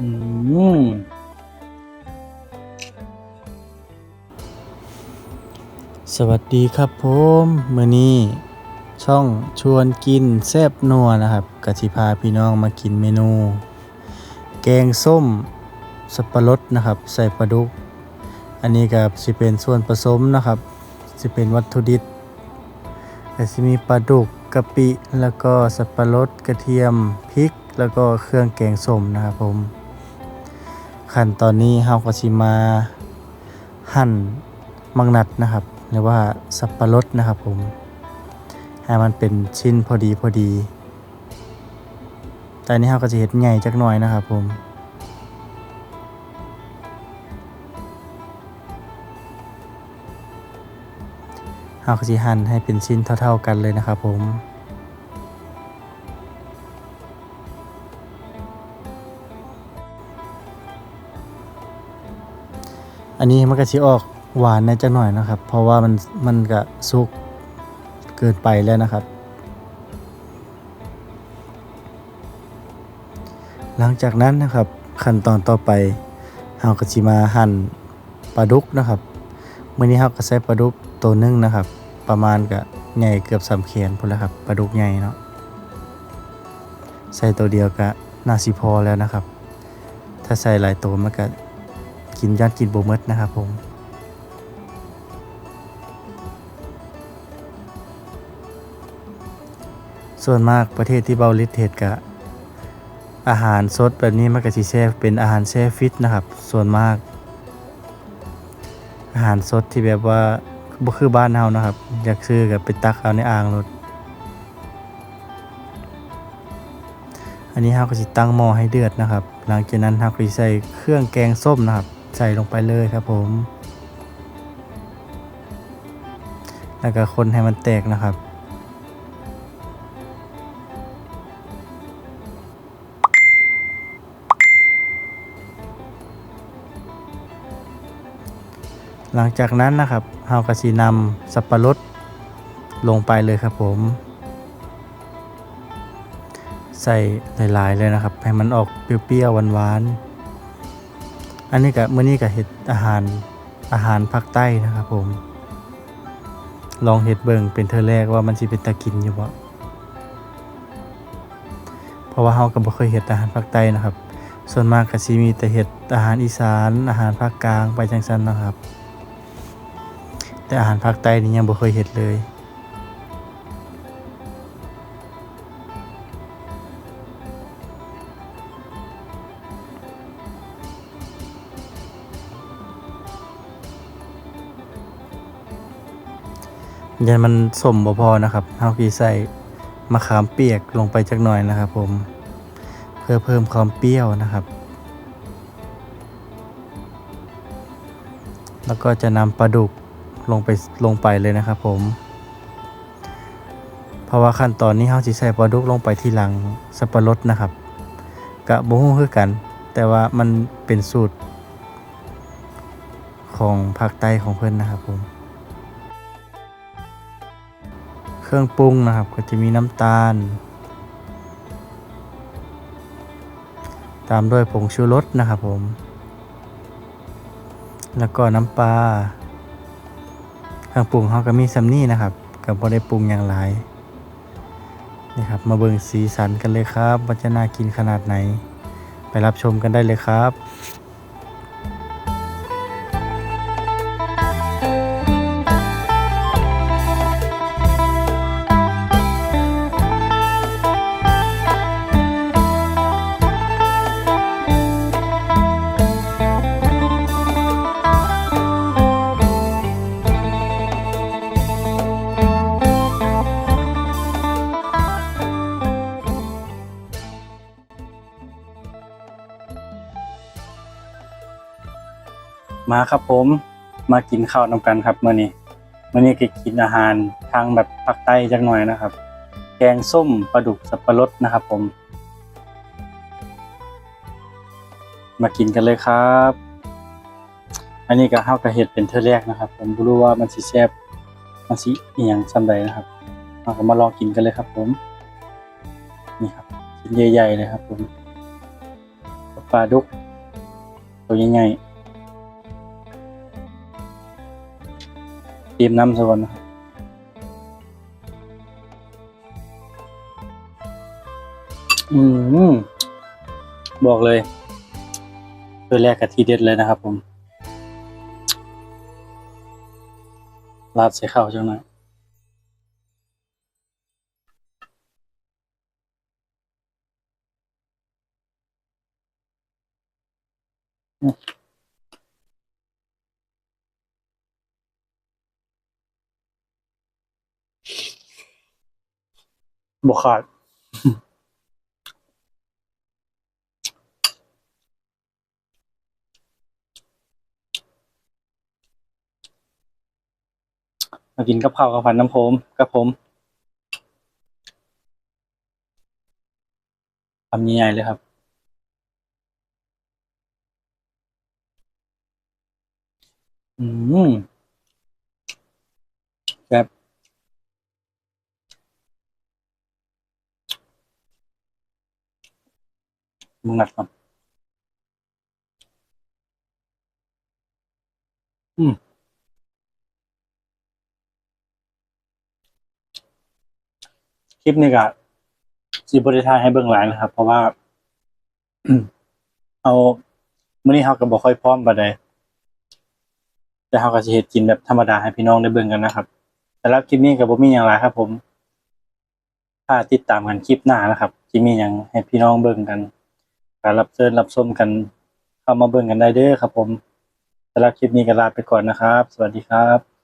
อืมสวัสดีครับผมมื้อนี้ช่องชวนกินแซบนัวนะครับกสิพาพี่น้องมากินเมนู แกงส้มสับปะรดนะครับ ใส่ปลาดุก อันนี้ก็สิเป็นส่วนผสมนะครับสิเป็นวัตถุดิบก็สิมีปลาดุกกะปิ แล้วก็สับปะรดกระเทียมพริก แล้วก็เครื่องแกงส้มนะครับผม ขั้นตอนนี้เฮาก็สิมาหั่นมังนัดนะครับ หรือว่าสับปะรดนะครับผม ให้มันเป็นชิ้นพอดีพอดี แต่นี้เฮาก็จะเห็ดใหญ่จักหน่อยนะครับผมเฮาก็สิหั่นให้เป็นชิ้นเท่า ๆกันเลยนะครับผม นนี้มันก็สิออกหวานในจักหน่อยนะครับ เพราะว่ามันมันก็สุกเกินไปแล้วนะครับ หลังจากนั้นนะครับขั้นตอนต่อไปเฮาก็สิมาหั่นปลาดุกนะครับมื้อนี้เฮาก็ใส่ปลาดุกตัวหนึงนะครับ ประมาณก็ใหญ่เกือบสามแขนพุ่นแล้วครับปลาดุกใหญ่เนาะใส่ตัวเดียวก็น่าสิพอแล้วนะครับ ถ้าใส่หลายตัวมันก็ กินยอดกินโบเมดนะครับผมส่วนมากประเทศที่เบาลิดเทศกะอาหารสดแบบนี้มัก็สิแช่เป็นอาหารแช่ฟิตนะครับ ส่วนมาก อาหารสดที่แบบว่าบ่คือบ้านเฮานะครับ อยากซื้อกับไปตักเอาในอ่างรถอันนี้เฮาก็สิตั้งหม้อให้เดือดนะครับ หลังจากนั้นเฮาก็สิใส่เครื่องแกงส้มนะครับ ใส่ลงไปเลยครับผม แล้วก็คนให้มันแตกนะครับ หลังจากนั้นนะครับเฮาก็สินำสับปะรดลงไปเลยครับผม ใส่หลายๆเลยนะครับ ให้มันออกเปรี้ยวๆหวานๆ อันนี้กับมื้อนี้กับเห็ดอาหารอาหารภาคใต้นะครับผม ลองเห็ดเบิ่งเป็นเธอแรกว่ามันสิเป็นตากินอยู่บ่เพราะว่าเฮาก็บ่เคยเห็ดอาหารภาคใต้นะครับ ส่วนมากก็สิมีแต่เห็ดอาหารอีสานอาหารภาคกลางไปจังซั่นนะครับ แต่อาหารภาคใต้นี่ยังบ่เคยเห็ดเลย ยันมันสมบ่พอนะครับเฮากีใส่มะขามเปียกลงไปจักหน่อยนะครับ ผม เพื่อเพิ่มความเปรี้ยวนะครับ แล้วก็จะนำปลาดุกลงไปลงไปเลยนะครับ ผม เพราะว่าขั้นตอนนี้เฮาสิใส่ปลาดุกลงไปที่หลังสับปะรดนะครับกะบ่ฮู้คือกัน แต่ว่ามันเป็นสูตร ของภาคใต้ของเพิ่อนนะครับผม เครื่องปรุงนะครับก็จะมีน้ำตาล ตามด้วยผงชูรสนะครับผม แล้วก็น้ำปลาเครื่องปรุงเขาก็มีซัมนี่นะครับกับพอได้ปรุงอย่างไรนี่ครับมาเบิ่งสีสันกันเลยครับว่าจะน่ากินขนาดไหน ไปรับชมกันได้เลยครับ มาครับผมมากินข้าวนำกันครับเมื้อนี้เมื้อนี้ก็กินอาหารทางแบบภาคใต้จักหน่อยนะครับ แกงส้มปลาดุกสับปะรดนะครับ ผม มากินกันเลยครับ อันนี้ก็เฮาวก็เฮ็ดเป็นเทื่อแรกนะครับ ผมบ่รู้ว่ามันสิแซ่บมันสิอียงซำใดนะครับเราก็มาลองกินกันเลยครับ ผม นี่ครับชิ้นใหญ่ๆเลยครับ ผมปลาดุกตัวใหญ่ๆ เตรียมน้ำซะก่อนนะครับอืมบอกเลยตัวแรกกับทีเด็ดเลยนะครับผมราดใส่ข้าวจังหน่อยอืม บวขาดมากินกับข้าวกับผันน้ำผมกับผมทำใหญ่เลยครับ อืมแบบ มึงหนัดครับอืมคลิปนี้ก็สีบริทายให้เบื้องหลังนะครับ เพราะว่า เอามื้อนี้เฮาก็บ่ค่อยพร้อมปานใดแต่เฮาก็สิเฮ็ดกินแบบธรรมดาให้พี่น้องได้เบิ่งกันนะครับสำหรับคลิปนี้ก็บ่มีหยังหลายครับ ผม ถ้าติดตามกันคลิปหน้านะครับสิมีหยังให้พี่น้องเบิ่งกัน การรับเชิญรับชมกัน เข้ามาเบิ่งกันได้เด้อครับผมสำหรับคลิปนี้ก็ลาไปก่อนนะครับ สวัสดีครับ